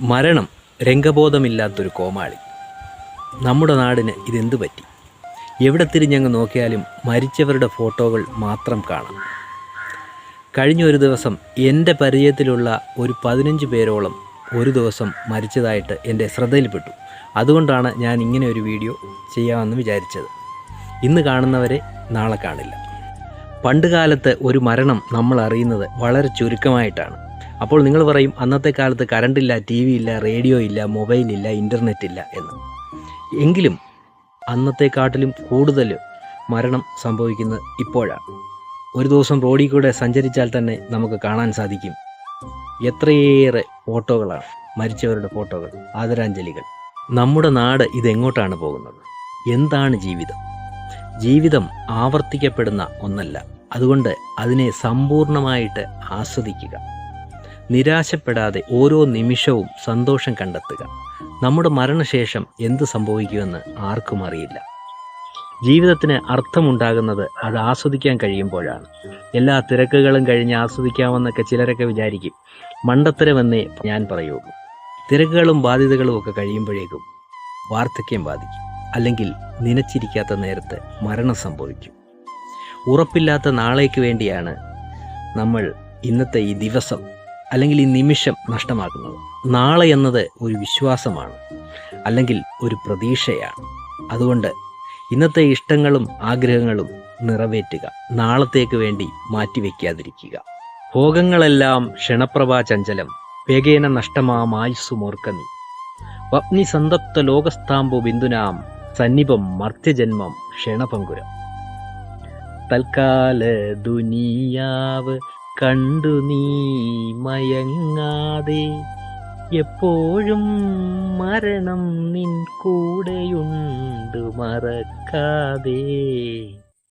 മരണം രംഗബോധമില്ലാത്തൊരു കോമാളി. നമ്മുടെ നാടിന് ഇതെന്തു പറ്റി? എവിടെ തിരിഞ്ഞങ്ങ് നോക്കിയാലും മരിച്ചവരുടെ ഫോട്ടോകൾ മാത്രം കാണാം. കഴിഞ്ഞ ഒരു ദിവസം എന്റെ പരിചയത്തിലുള്ള ഒരു പതിനഞ്ച് പേരോളം ഒരു ദിവസം മരിച്ചതായിട്ട് എന്റെ ശ്രദ്ധയിൽപ്പെട്ടു. അതുകൊണ്ടാണ് ഞാൻ ഇങ്ങനെ ഒരു വീഡിയോ ചെയ്യാമെന്ന് വിചാരിച്ചത്. ഇന്ന് കാണുന്നവരെ നാളെ കാണില്ല. പണ്ടുകാലത്ത് ഒരു മരണം നമ്മൾ അറിയുന്നത് വളരെ ചുരുക്കമായിട്ടാണ്. അപ്പോൾ നിങ്ങൾ പറയും അന്നത്തെ കാലത്ത് കറണ്ടില്ല ടി വി ഇല്ല റേഡിയോ ഇല്ല മൊബൈൽ ഇല്ല ഇന്റർനെറ്റ് ഇല്ല എന്ന്. എങ്കിലും അന്നത്തെക്കാട്ടിലും കൂടുതൽ മരണം സംഭവിക്കുന്നത് ഇപ്പോഴാണ്. ഒരു ദിവസം റോഡിൽ കൂടെ സഞ്ചരിച്ചാൽ തന്നെ നമുക്ക് കാണാൻ സാധിക്കും. എത്രയേറെ ഫോട്ടോകളാണ് മരിച്ചവരുടെ ഫോട്ടോകൾ ആദരാഞ്ജലികൾ. നമ്മുടെ നാട് ഇതെങ്ങോട്ടാണ് പോകുന്നത്? എന്താണ് ജീവിതം? ജീവിതം ആവർത്തിക്കപ്പെടുന്ന ഒന്നല്ല. അതുകൊണ്ട് അതിനെ സമ്പൂർണമായിട്ട് ആസ്വദിക്കുക. നിരാശപ്പെടാതെ ഓരോ നിമിഷവും സന്തോഷം കണ്ടെത്തുക. നമ്മുടെ മരണശേഷം എന്ത് സംഭവിക്കുമെന്ന് ആർക്കും അറിയില്ല. ജീവിതത്തിന് അർത്ഥമുണ്ടാകുന്നത് അത് ആസ്വദിക്കാൻ കഴിയുമ്പോഴാണ്. എല്ലാ തിരക്കുകളും കഴിഞ്ഞ് ആസ്വദിക്കാമെന്നൊക്കെ ചിലരൊക്കെ വിചാരിക്കും. മണ്ടത്തരമെന്നേ ഞാൻ പറയുള്ളൂ. തിരക്കുകളും ബാധ്യതകളും ഒക്കെ കഴിയുമ്പോഴേക്കും വാർദ്ധക്യം ബാധിക്കും. അല്ലെങ്കിൽ നനച്ചിരിക്കാത്ത നേരത്ത് മരണം സംഭവിക്കും. ഉറപ്പില്ലാത്ത നാളേക്ക് വേണ്ടിയാണ് നമ്മൾ ഇന്നത്തെ ഈ ദിവസം അല്ലെങ്കിൽ ഈ നിമിഷം നഷ്ടമാക്കുന്നത് നാളെ എന്നത് ഒരു വിശ്വാസമാണ്. അല്ലെങ്കിൽ ഒരു പ്രതീക്ഷയാണ്. അതുകൊണ്ട് ഇന്നത്തെ ഇഷ്ടങ്ങളും ആഗ്രഹങ്ങളും നിറവേറ്റുക. നാളത്തേക്ക് വേണ്ടി മാറ്റിവെക്കാതിരിക്കുക. ഭോഗങ്ങളെല്ലാം ക്ഷണപ്രഭാ ചഞ്ചലം. വേഗേന നഷ്ടമാമായുസ്സുമോർക്കനി വപ്നി സന്തപ്ത ലോകസ്താമ്പു ബിന്ദുനാം. സന്നിപം മർത്യജന്മം ക്ഷണപങ്കുരം. തൽക്കാല ദുനിയാവ് കണ്ടു നീ മയങ്ങാതെ. എപ്പോഴും മരണം നിൻ കൂടെയുണ്ട് മറക്കാതെ.